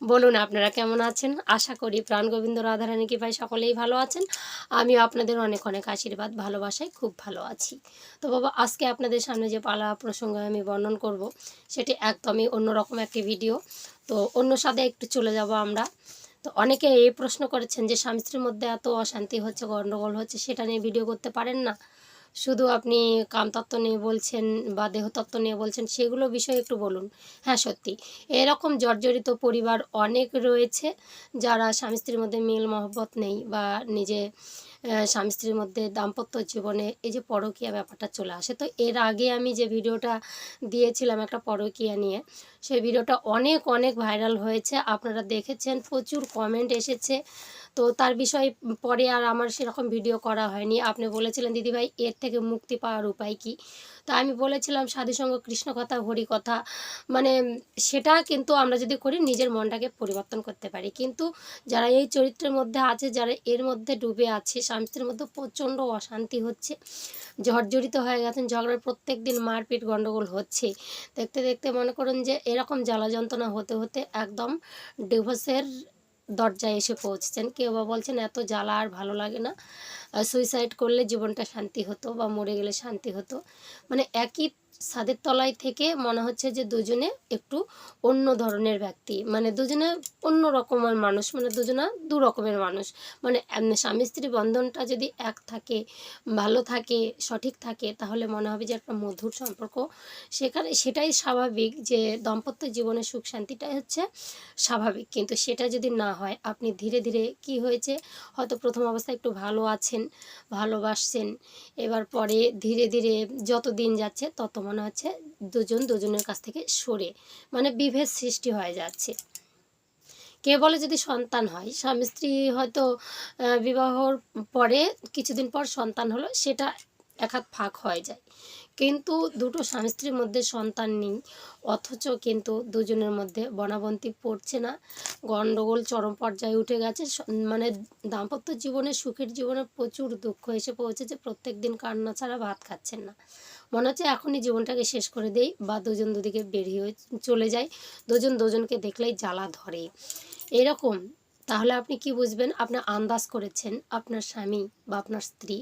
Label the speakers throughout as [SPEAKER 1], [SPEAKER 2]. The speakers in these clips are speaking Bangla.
[SPEAKER 1] বলুন আপনারা কেমন আছেন? আশা করি প্রাণ গোবিন্দ রাধারানী কি ভাই সকলেই ভালো আছেন। আমিও আপনাদের অনেক অনেক আশীর্বাদ, ভালোবাসায় খুব ভালো আছি। তো বাবা, আজকে আপনাদের সামনে যে পালা প্রসঙ্গে আমি বর্ণন করব, সেটি একদমই অন্যরকম একটি ভিডিও। তো অন্য সাথে একটু চলে যাব আমরা। তো অনেকে এই প্রশ্ন করেছেন যে স্বামী স্ত্রীর মধ্যে এত অশান্তি হচ্ছে গণ্ডগোল হচ্ছে, সেটা নিয়ে ভিডিও করতে পারেন না। শুধু আপনি কামতত্ত্ব নিয়ে বলছেন বা দেহতত্ত্ব নিয়ে বলছেন, সেগুলো বিষয়ে একটু বলুন। হ্যাঁ সত্যি। এরকম জর্জরিত পরিবার অনেক রয়েছে যারা স্বামী স্ত্রীর মধ্যে মিল মহব্বত নেই বা নিজে স্বামী স্ত্রীর মধ্যে দাম্পত্য জীবনে এই যে পরকীয়া ব্যাপারটা চলে আসে। তো এর আগে আমি যে ভিডিওটা দিয়েছিলাম একটা পরকীয়া নিয়ে, সেই ভিডিওটা অনেক অনেক ভাইরাল হয়েছে। আপনারা দেখেছেন, প্রচুর কমেন্ট এসেছে। তো তার বিষয়ে পরে আর আমার সেরকম ভিডিও করা হয়নি। আপনি বলেছিলেন, দিদিভাই, এর থেকে মুক্তি পাওয়ার উপায় কি? তো আমি বলেছিলাম, সাধুসঙ্গ কৃষ্ণ কথা, হরি কথা। মানে সেটা কিন্তু আমরা যদি করি, নিজের মনটাকে পরিবর্তন করতে পারি। কিন্তু যারা এই চরিত্রের মধ্যে আছে, যারা এর মধ্যে ডুবে আছে, স্বামী মধ্যে প্রচণ্ড অশান্তি হচ্ছে, জর্জরিত হয়ে গেছেন, ঝগড়ার প্রত্যেক দিন মারপিট গণ্ডগোল হচ্ছে। দেখতে দেখতে মনে করুন যে এরকম জ্বালা যন্ত্রণা হতে হতে একদম ডিভোর্সের দরজায় এসে পৌঁছছেন। কেউ বা বলছেন, এত জ্বালা আর ভালো লাগে না। সুইসাইড করলে জীবনটা শান্তি হতো বা মরে গেলে শান্তি হতো। মানে একই ছাদের তলায় থেকে মনে হচ্ছে যে দুজনে একটু অন্য ধরনের ব্যক্তি। মানে দুজনে অন্য রকমের মানুষ মানে দুজনা দু রকমের মানুষ। মানে স্বামী স্ত্রী বন্ধনটা যদি এক থাকে, ভালো থাকে, সঠিক থাকে, তাহলে মনে হবে যে একটা মধুর সম্পর্ক। সেখানে সেটাই স্বাভাবিক যে দাম্পত্য জীবনে সুখ শান্তিটাই হচ্ছে স্বাভাবিক। কিন্তু সেটা যদি না হয়, আপনি ধীরে ধীরে কি হয়েছে? হয়তো প্রথম অবস্থায় একটু ভালো আছেন, ভালোবাসছেন। এবার পরে ধীরে ধীরে যত দিন যাচ্ছে, তত মনে হচ্ছে দুজন দুজনের কাছ থেকে সরে মানে বিভেদ সৃষ্টি হয়ে যাচ্ছে। কে বলে যদি সন্তান হয়, স্বামী স্ত্রী হয়তো বিবাহর পরে কিছুদিন পর সন্তান হলো, সেটা এক হাত ফাঁক হয়ে যায়। কিন্তু দুটো স্বামী স্ত্রীর মধ্যে সন্তান নেই, অথচ কিন্তু দুজনের মধ্যে বনাবন্তি পড়ছে না। গণ্ডগোল চরম পর্যায়ে উঠে গেছে। মানে দাম্পত্য জীবনে, সুখের জীবনে প্রচুর দুঃখ এসে পৌঁছেছে। প্রত্যেক দিন কান্না ছাড়া ভাত খাচ্ছেন না। মনে হচ্ছে এখনই জীবনটাকে শেষ করে দেই বা দুজন দুদিকে বেরিয়ে চলে যায় দুজন দুজনকে দেখলেই জ্বালা ধরে। এরকম, তাহলে আপনি কি বুঝবেন? আপনি আন্দাজ করেছেন আপনার স্বামী বা আপনার স্ত্রী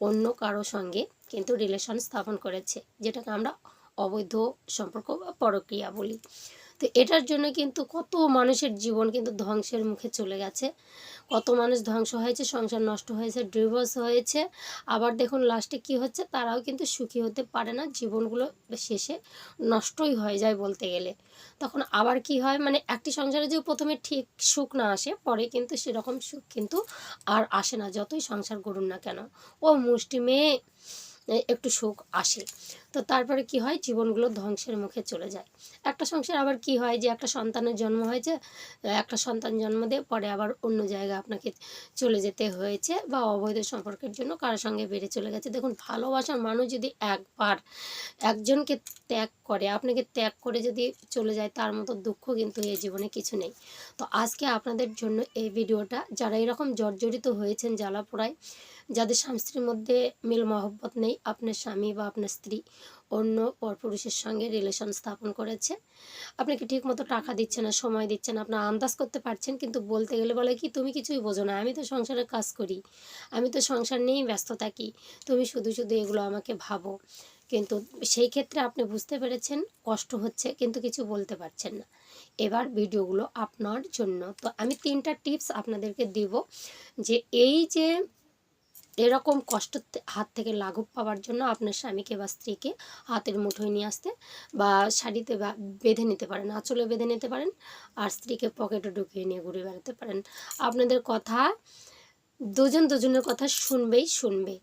[SPEAKER 1] অন্য কারও সঙ্গে কিন্তু রিলেশন স্থাপন করেছে, যেটাকে আমরা অবৈধ সম্পর্ক বা পরক্রিয়া বলি। তো এটার জন্য কিন্তু কত মানুষের জীবন কিন্তু ধ্বংসের মুখে চলে গেছে। কত মানুষ ধ্বংস হয়েছে সংসার নষ্ট হয়েছে ডিভোর্স হয়েছে। আবার দেখুন লাস্টে কি হচ্ছে তারাও কিন্তু সুখী হতে পারে না জীবনগুলো শেষে নষ্টই হয়ে যায় বলতে গেলে। তখন আবার কি হয় মানে একটি সংসারে যে প্রথমে ঠিক সুখ না আসে পরে কিন্তু সেরকম সুখ কিন্তু আর আসে না যতই সংসার করুন না কেন। ও মুষ্টি মেয়ে এ, একটু সুখ আসে। তো তারপরে কি হয়? জীবনগুলো ধ্বংসের মুখে চলে যায়। একটা সংসার আবার কি হয় যে একটা সন্তানের জন্ম হয়েছে একটা সন্তান জন্ম দিয়ে পরে আবার অন্য জায়গায় আপনাকে চলে যেতে হয়েছে বা অবৈধ সম্পর্কের জন্য কারোর সঙ্গে বেড়ে চলে গেছে। দেখুন, ভালোবাসার মানুষ যদি একবার একজনকে ত্যাগ করে, আপনাকে ত্যাগ করে যদি চলে যায়, তার মতো দুঃখ কিন্তু এই জীবনে কিছু নেই। তো আজকে আপনাদের জন্য এই ভিডিওটা, যারা এরকম জর্জরিত হয়েছেন জ্বালা জ্বালাপোড়ায় যাদের স্বামী স্ত্রীর মধ্যে মিল মহব্বত নেই, আপনার স্বামী বা আপনার স্ত্রী অন্য পরপুরুষের সঙ্গে রিলেশন স্থাপন করেছে। আপনাকে ঠিক মতো টাকা দিচ্ছে না, সময় দিচ্ছে না, আপনার আন্দাজ করতে পারছেন, কিন্তু বলতে গেলে বলে কি, তুমি কিছুই বোঝো না, আমি তো সংসারে কাজ করি, আমি তো সংসার নিয়েই ব্যস্ত থাকি, তুমি শুধু শুধু এগুলো আমাকে ভাবো। কিন্তু সেই ক্ষেত্রে আপনি বুঝতে পেরেছেন, কষ্ট হচ্ছে, কিন্তু কিছু বলতে পারছেন না। এবার ভিডিওগুলো আপনার জন্য। তো আমি তিনটা টিপস আপনাদেরকে দিব যে, এই যে এরকম কষ্ট হাত থেকে লাঘব পাওয়ার জন্য আপনার স্বামীকে বা স্ত্রীকে হাতের মুঠোয় নিয়ে আসতে বা শাড়িতে বেঁধে নিতে পারেন, আঁচলে বেঁধে নিতে পারেন আর স্ত্রীকে পকেটে ঢুকিয়ে নিয়ে ঘুরে বেড়াতে পারেন। আপনাদের কথা দুজন দুজনের কথা শুনবেই শুনবে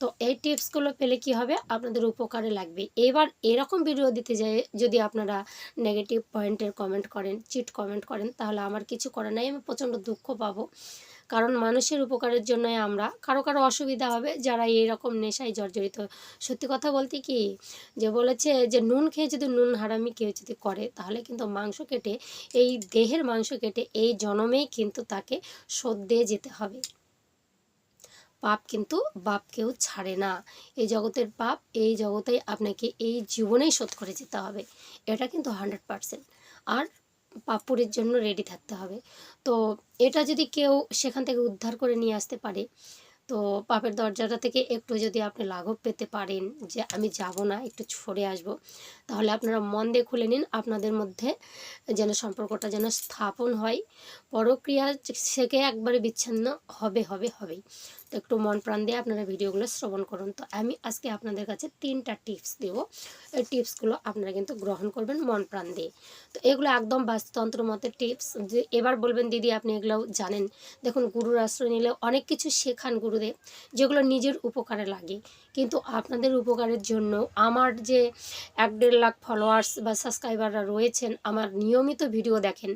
[SPEAKER 1] তো এই টিপসগুলো পেলে কি হবে? আপনাদের উপকারে লাগবে। এবার এরকম ভিডিও দিতে যায় যদি আপনারা নেগেটিভ পয়েন্টের কমেন্ট করেন চিট কমেন্ট করেন, তাহলে আমার কিছু করার নাই, আমি প্রচণ্ড দুঃখ পাবো। কারণ মানুষের উপকারের জন্যই আমরা, কারও কারও অসুবিধা হবে যারা এরকম নেশায় জর্জরিত। সত্যি কথা বলতে কি, যে বলেছে যে নুন খেয়ে যদি নুন হারামি কেউ যদি করে, তাহলে কিন্তু মাংস কেটে, এই দেহের মাংস কেটে, এই জনমেই কিন্তু তাকে শোধ দিয়ে যেতে হবে। পাপ কিন্তু বাপকেও ছাড়ে না। এই জগতের পাপ, এই জগতেই আপনাকে এই জীবনেই শোধ করে যেতে হবে। এটা কিন্তু হান্ড্রেড পারসেন্ট। আর পাপুরের জন্য রেডি থাকতে হবে। তো এটা যদি কেউ সেখান থেকে উদ্ধার করে নিয়ে আসতে পারে, তো পাপের দরজাটা থেকে একটু যদি আপনি লাঘব পেতে পারেন যে আমি যাব না, একটু সরে আসব, তাহলে আপনারা মন দিয়ে খুলে নিন, আপনাদের মধ্যে যেন সম্পর্কটা যেন স্থাপন হয়। পরক্রিয়া থেকে একবারে বিচ্ছিন্ন হবে হবে, হবেই। তো একটু মন প্রাণ দিয়ে আপনারা ভিডিওগুলো শ্রবণ করুন। তো আমি আজকে আপনাদের কাছে তিনটা টিপস দেব। এই টিপসগুলো আপনারা কিন্তু গ্রহণ করবেন মন প্রাণ দিয়ে। তো এগুলো একদম বাস্তুতন্ত্র মতে টিপস যে এবার বলবেন, দিদি, আপনি এগুলো জানেন? দেখুন, গুরুর আশ্রয় নিলে অনেক কিছু শেখান গুরুদেব, যেগুলো নিজের উপকারে লাগে। কিন্তু আপনাদের উপকারের জন্য আমার যে এক দেড় লাখ ফলোয়ার্স বা সাবস্ক্রাইবাররা রয়েছেন, আমার নিয়মিত ভিডিও দেখেন।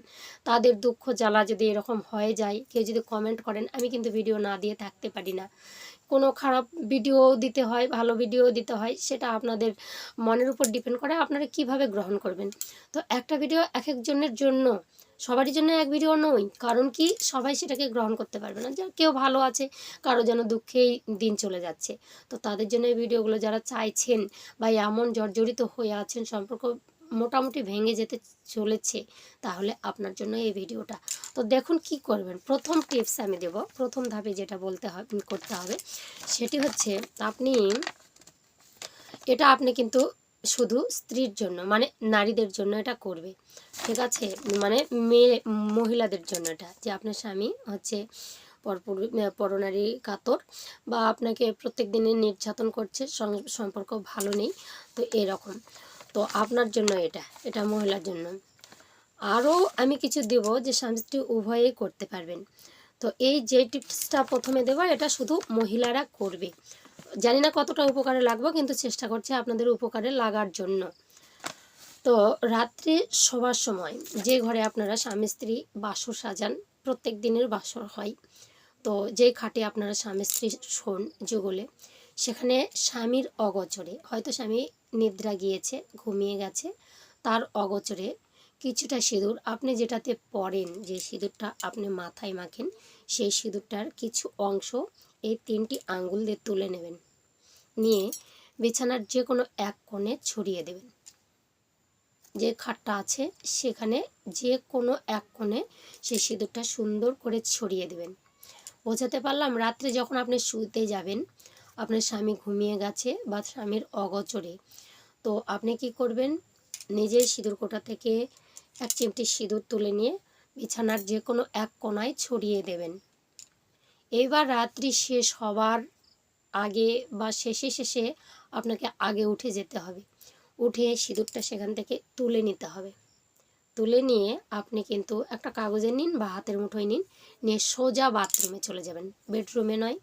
[SPEAKER 1] তাদের দুঃখ জ্বালা যদি এরকম হয়ে যায়, কেউ যদি কমেন্ট করেন, আমি কিন্তু ভিডিও না দিয়ে থাকতে পারি। না। কোনো খারাপ ভিডিও দিতে হয়, ভালো ভিডিও দিতে হয়, সেটা আপনাদের মনের উপর ডিপেন্ড করে আপনারা কীভাবে গ্রহণ করবেন। তো একটা ভিডিও এক একজনের জন্য, সবারই জন্য এক ভিডিও নই কারণ কি? সবাই সেটাকে গ্রহণ করতে পারবে না। যে কেউ ভালো আছে, কারও যেন দুঃখেই দিন চলে যাচ্ছে। তো তাদের জন্য এই ভিডিওগুলো যারা চাইছেন বা এমন জর্জরিত হয়ে আছেন সম্পর্ক মোটামুটি ভেঙে যেতে চলেছে, তাহলে আপনার জন্য এই ভিডিওটা। তো দেখুন কি করবেন, প্রথম টিপস আমি দেব। প্রথম ধাপে যেটা বলতে হবে করতে হবে, সেটি হচ্ছে আপনি, এটা আপনি কিন্তু শুধু স্ত্রীর জন্য মানে নারীদের জন্য এটা করবে। ঠিক আছে? মানে মেয়ে, মহিলাদের জন্য এটা, যে আপনার স্বামী হচ্ছে পরপুর, পরনারী, কাতর, বা আপনাকে প্রত্যেক দিনে নির্যাতন করছে সম্পর্ক ভালো নেই, তো এরকম। তো আপনার জন্য এটা এটা মহিলার জন্য। আরও আমি কিছু দেব যে স্বামী স্ত্রী উভয়েই করতে পারবেন। তো এই যে টিপসটা প্রথমে দেওয়া এটা শুধু মহিলারা করবে। জানি না কতটা উপকারে লাগবে, কিন্তু চেষ্টা করছি আপনাদের উপকারে লাগার জন্য। তো রাত্রে শোবার সময় যে ঘরে আপনারা স্বামী স্ত্রী বাসর সাজান, প্রত্যেক দিনের বাসর হয়, তো যে খাটে আপনারা স্বামী স্ত্রী শোন যুগলে, সেখানে স্বামীর অগোচরে, হয়তো স্বামী নিদ্রা গিয়েছে, ঘুমিয়ে গেছে। তার অগোচরে কিছুটা সিঁদুর, আপনি যেটাতে পরেন যে সিঁদুরটা আপনি মাথায় মাখেন, সেই সিঁদুরটার কিছু অংশ এই তিনটি আঙ্গুল দিয়ে তুলে নেবেন। নিয়ে বিছানার যে কোনো এক কোণে ছড়িয়ে দেবেন। যে খাটটা আছে, সেখানে যে কোনো এক কোণে সেই সিঁদুরটা সুন্দর করে ছড়িয়ে দেবেন। বোঝাতে পারলাম, রাত্রে যখন আপনি শুতে যাবেন আপনার স্বামী ঘুমিয়ে গেছে বা স্বামীর অগোচরে। তো আপনি কি করবেন? নিজের সিঁদুর কোটা থেকে এক চিমটি সিঁদুর তুলে নিয়ে বিছানার যে কোনো এক কোনায় ছড়িয়ে দেবেন। এইবার রাত্রি শেষ হবার আগে বা শেষে শেষে আপনাকে আগে উঠে যেতে হবে। উঠে সিঁদুরটা সেখান থেকে তুলে নিতে হবে। তুলে নিয়ে আপনি কিন্তু একটা কাগজে নিন বা হাতের মুঠোয় নিন, নিয়ে সোজা বাথরুমে চলে যাবেন। বেডরুমে নয়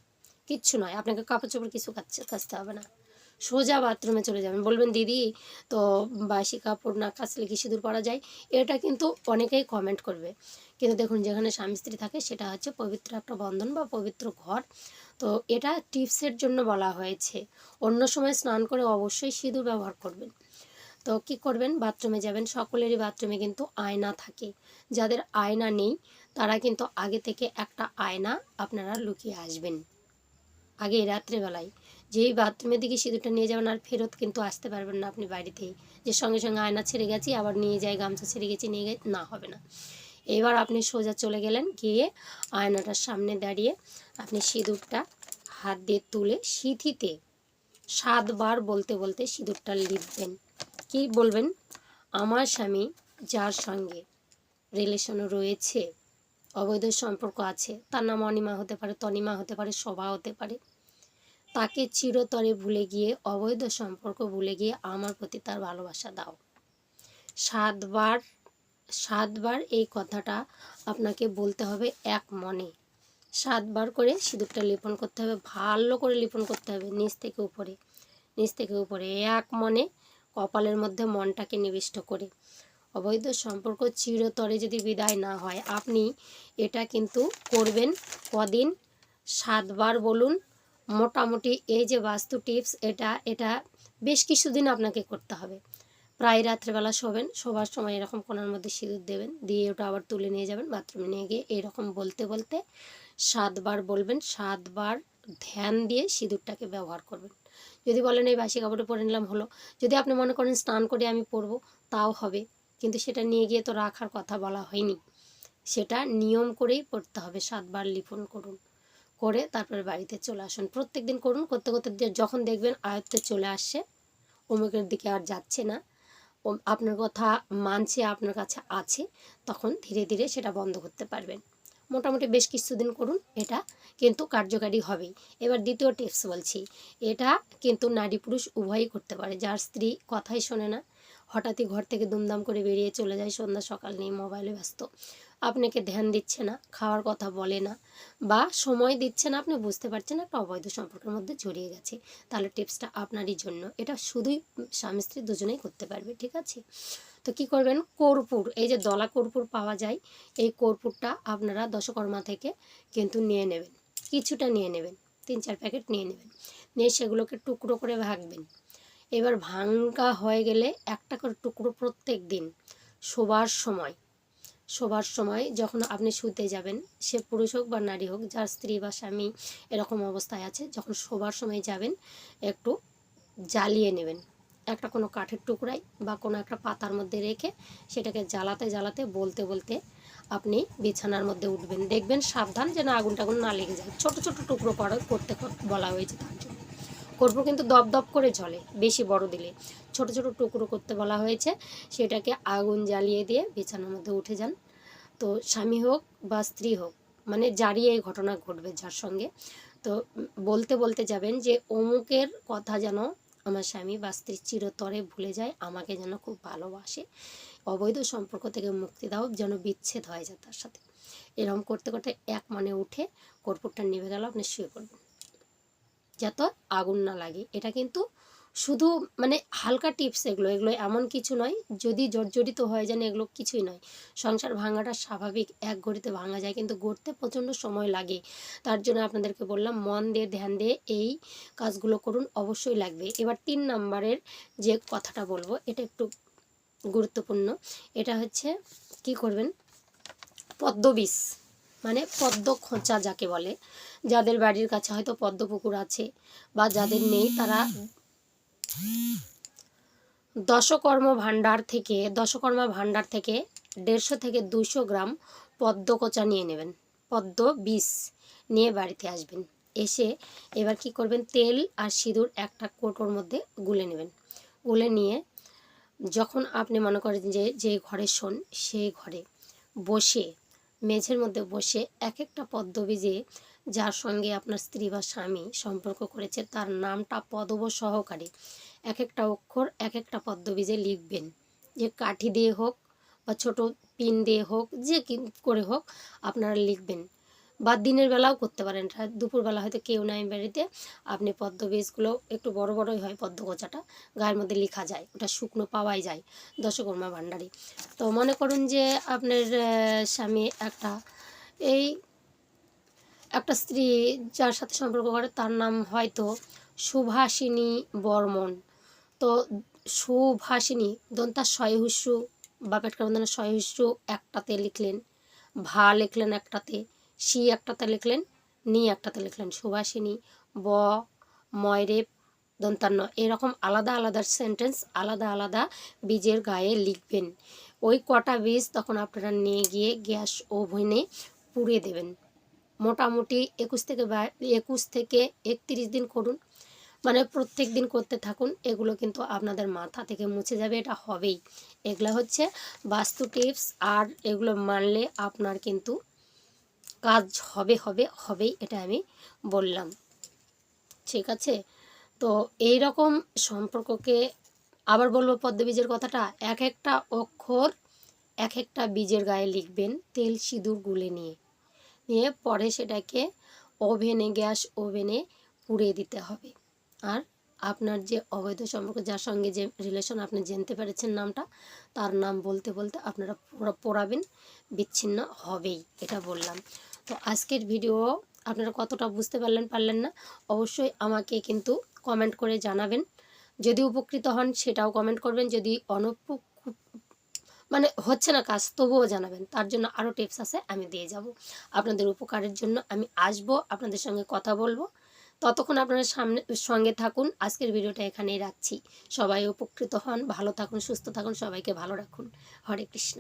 [SPEAKER 1] কিচ্ছু নয়। আপনাকে কাপড় চোপড় কিছু কাচতে হবে না। সোজা বাথরুমে চলে যাবেন। বলবেন, দিদি, তো বাসি কাপড় না কাচলে কি সিঁদুর পরা যায়? এটা কিন্তু অনেকেই কমেন্ট করবে। কিন্তু দেখুন, যেখানে স্বামী স্ত্রী থাকে, সেটা হচ্ছে পবিত্র একটা বন্ধন বা পবিত্র ঘর। তো এটা টিপসের জন্য বলা হয়েছে। অন্য সময় স্নান করে অবশ্যই সিঁদুর ব্যবহার করবেন। তো কি করবেন? বাথরুমে যাবেন। সকলেরই বাথরুমে কিন্তু আয়না থাকে। যাদের আয়না নেই, তারা কিন্তু আগে থেকে একটা আয়না আপনারা লুকিয়ে আসবেন। আগে রাত্রেবেলায়। যেই বাথরুমের দিকে সিঁদুরটা নিয়ে যাবেন আর ফেরত কিন্তু আসতে পারবেন না আপনি বাড়িতেই যে সঙ্গে সঙ্গে আয়না ছেড়ে গেছি, আবার নিয়ে যাই, গামছা ছেড়ে গেছি, নিয়ে না হবে না। এবার আপনি সোজা চলে গেলেন গিয়ে আয়নাটার সামনে দাঁড়িয়ে আপনি সিঁদুরটা হাত দিয়ে তুলে সিঁথিতে সাতবার বলতে বলতে সিঁদুরটা লিখবেন। কি বলবেন? আমার স্বামী যার সঙ্গে রিলেশনও রয়েছে, অবৈধ সম্পর্ক আছে, তার নাম অনিমা হতে পারে, তনিমা হতে পারে, শোভা হতে পারে তাকে চিরতরে ভুলে গিয়ে, অবৈধ সম্পর্ক ভুলে গিয়ে আমার প্রতি তার ভালোবাসা দাও। সাতবার সাতবার এই কথাটা আপনাকে বলতে হবে এক মনে। সাতবার করে সিঁদুরটা লিপন করতে হবে, ভালো করে লিপন করতে হবে নিচ থেকে উপরে। নিচ থেকে উপরে, এক মনে কপালের মধ্যে মনটাকে নিবিষ্ট করে। অবৈধ সম্পর্ক চিরতরে যদি বিদায় না হয়, আপনি এটা কিন্তু করবেন কদিন? সাতবার বলুন মোটামুটি এই যে বাস্তু টিপস, এটা এটা বেশ কিছুদিন আপনাকে করতে হবে। প্রায় রাত্রেবেলা শোবেন, শোবার সময় এরকম কোনার মধ্যে সিঁদুর দেবেন, দিয়ে ওটা আবার তুলে নিয়ে যাবেন বাথরুমে নিয়ে গিয়ে এরকম বলতে বলতে সাতবার বলবেন, সাতবার ধ্যান দিয়ে সিঁদুরটাকে ব্যবহার করবেন। যদি বলেন, এই বাসি কাপড়ে পরে নিলাম, হলো। যদি আপনি মনে করেন, স্নান করে আমি পরবো, তাও হবে। কিন্তু সেটা নিয়ে গিয়ে তো রাখার কথা বলা হয়নি। সেটা নিয়ম করেই পড়তে হবে, সাতবার লিপন করুন। করে তারপরে বাড়িতে চলে আসুন। প্রত্যেক দিন করুন, করতে করতে যখন দেখবেন আয়ত্তে চলে আসছে, অমুকের দিকে আর যাচ্ছে না আপনার কথা মানছে, আপনার কাছে আছে, তখন ধীরে ধীরে সেটা বন্ধ করতে পারবেন। মোটামুটি বেশ কিছুদিন করুন, এটা কিন্তু কার্যকারী হবেই। এবার দ্বিতীয় টিপস বলছি, এটা কিন্তু নারী পুরুষ উভয়ই করতে পারে, যার স্ত্রী কথাই শোনে না, হঠাৎই ঘর থেকে দুমদাম করে বেরিয়ে চলে যায় সন্ধ্যা সকাল নিয়ে, মোবাইলে ব্যস্ত। আপনাকে ধ্যান দিচ্ছে না, খাওয়ার কথা বলে না বা সময় দিচ্ছে না, আপনি বুঝতে পারছেন একটা অবৈধ সম্পর্কের মধ্যে জড়িয়ে গেছে। তাহলে টিপসটা আপনারই জন্য। এটা শুধুই স্বামী স্ত্রী দুজনেই করতে পারবে, ঠিক আছে? তো কি করবেন? কর্পূর, এই যে দলা কর্পূর পাওয়া যায়, এই কর্পূরটা আপনারা দশকর্মা থেকে কিন্তু নিয়ে নেবেন। কিছুটা নিয়ে নেবেন, তিন চার প্যাকেট নিয়ে নেবেন। নিয়ে সেগুলোকে টুকরো করে ভাগবেন এবার ভাঙ্গা হয়ে গেলে একটা করে টুকরো প্রত্যেক দিন, শোবার সময়। শোবার সময় যখন আপনি শুতে যাবেন, সে পুরুষ হোক বা নারী হোক, যার স্ত্রী বা স্বামী এরকম অবস্থায় আছে, যখন শোবার সময় যাবেন, একটু জ্বালিয়ে নেবেন। একটা কোনো কাঠের টুকরাই বা কোনো একটা পাতার মধ্যে রেখে সেটাকে জ্বালাতে জ্বালাতে, বলতে বলতে আপনি বিছানার মধ্যে উঠবেন। দেখবেন সাবধান যেন আগুন টাগুন না লেগে যায়। ছোট ছোট টুকরো করা, করতে বলা হয়েছে তার জন্য। কর্পূর কিন্তু দপ দপ করে জ্বলে বেশি বড় দিলে। ছোট ছোট টুকরো করতে বলা হয়েছে, সেটাকে আগুন জ্বালিয়ে দিয়ে বিছানার মধ্যে উঠে যান। তো স্বামী হোক বা স্ত্রী হোক মানে যারই এই ঘটনা ঘটবে যার সঙ্গে, তো বলতে বলতে যাবেন যে অমুকের কথা যেন আমার স্বামী বা স্ত্রী চিরতরে ভুলে যায়, আমাকে যেন খুব ভালোবাসে, অবৈধ সম্পর্ক থেকে মুক্তি দাও, যেন বিচ্ছেদ হয়ে যায় তার সাথে। এরকম করতে করতে এক মনে উঠে কর্পূরটা নিভে গেল, আপনি শুয়ে পড়বেন। যাতে আগুন না লাগে। এটা কিন্তু শুধু মানে হালকা টিপস এগুলো। এগুলো এমন কিছু নয়, যদি জর্জরিত হয়ে যান এগুলো কিছুই নয়। সংসার ভাঙাটা স্বাভাবিক, এক গড়িতে ভাঙা যায় কিন্তু গড়তে প্রচণ্ড সময় লাগে। তার জন্য আপনাদেরকে বললাম, মন দিয়ে ধ্যান দিয়ে এই কাজগুলো করুন, অবশ্যই লাগবে। এবার তিন নাম্বারের যে কথাটা বলব, এটা একটু গুরুত্বপূর্ণ। এটা হচ্ছে, কি করবেন? পদ্মবিষ। মানে পদ্ম খোঁচা যাকে বলে। যাদের বাড়ির কাছে হয়তো পদ্ম পুকুর আছে বা যাদের নেই তারা দশকর্ম ভাণ্ডার থেকে, দশকর্মা ভাণ্ডার থেকে দেড়শো থেকে দুশো গ্রাম পদ্মকোচা নিয়ে নেবেন। পদ্ম বিষ নিয়ে বাড়িতে আসবেন। এসে এবার কি করবেন? তেল আর সিঁদুর একটা কোটোর মধ্যে গুলে নেবেন। গুলে নিয়ে যখন আপনি মনে করেন যে যে ঘরে শোন, সেই ঘরে বসে মেঝের মধ্যে বসে এক একটা পদ্মবীজে যার সঙ্গে আপনার স্ত্রী বা স্বামী সম্পর্ক করেছে, তার নামটা পদব সহকারে এক একটা অক্ষর এক একটা পদ্মবীজে লিখবেন। যে কাঠি দিয়ে হোক বা ছোট পিন দিয়ে হোক, যে কি করে হোক, আপনারা লিখবেন। বা দিনের বেলাও করতে পারেন। দুপুরবেলা হয়তো কেউ নাই বাড়িতে, আপনি পদ্ম বীজগুলো একটু বড় বড়ই হয় পদ্ম গোচাটা গায়ের মধ্যে লেখা যায়, ওটা শুকনো পাওয়াই যায়, দশকর্মা ভাণ্ডারে। তো মনে করুন যে আপনার স্বামী একটা, এই একটা স্ত্রী যার সাথে সম্পর্ক করে, তার নাম হয়তো সুভাষিনী বর্মন। তো সুভাষিনী দন্তা শয়হুস্যু বা পেটকার বন্ধনে শয়হুস্যু একটাতে লিখলেন, ভা লিখলেন একটাতে। সি একটাতে লিখলেন, নি একটাতে লিখলেন, সুভাষিনী, ব, ময়রেপ, দন্তান্ন। এরকম আলাদা আলাদা সেন্টেন্স আলাদা আলাদা বীজের গায়ে লিখবেন। ওই কটা বীজ তখন আপনারা নিয়ে গিয়ে গ্যাস ওভেনে পুড়িয়ে দেবেন। মোটামুটি একুশ থেকে একুশ থেকে একত্রিশ দিন করুন। মানে প্রত্যেক দিন করতে থাকুন, এগুলো কিন্তু আপনাদের মাথা থেকে মুছে যাবে, এটা হবেই। এগুলো হচ্ছে বাস্তু টিপস আর এগুলো মানলে আপনার কিন্তু কাজ হবে হবে, হবেই এটা আমি বললাম। ঠিক আছে? তো এই রকম সম্পর্ককে আবার বলব পদ্মবীজের কথাটা, এক একটা অক্ষর, এক একটা বীজের গায়ে লিখবেন তেল সিঁদুর গুলে নিয়ে। নিয়ে পরে সেটাকে ওভেনে, গ্যাস ওভেনে পুড়িয়ে দিতে হবে। আর আপনার যে অবৈধ সম্পর্ক, যার সঙ্গে যে রিলেশন আপনি জানতে পেরেছেন নামটা, তার নাম বলতে বলতে আপনারা পোড়া- পোড়াবেন, বিচ্ছিন্ন হবেই, এটা বললাম। তো আজকের ভিডিও আপনারা কতটা বুঝতে পারলেন পারলেন না, অবশ্যই আমাকে কিন্তু কমেন্ট করে জানাবেন। যদি উপকৃত হন, সেটাও কমেন্ট করবেন। যদি অনুপ মানে হচ্ছে না কাজ, তবুও জানাবেন। তার জন্য আরও টিপস আছে, আমি দিয়ে যাব। আপনাদের উপকারের জন্য আমি আসব, আপনাদের সঙ্গে কথা বলব। ততক্ষণ আপনারা সামনে, সঙ্গে থাকুন। আজকের ভিডিওটা এখানেই রাখছি। সবাই উপকৃত হন, ভালো থাকুন, সুস্থ থাকুন, সবাইকে ভালো রাখুন। হরে কৃষ্ণ।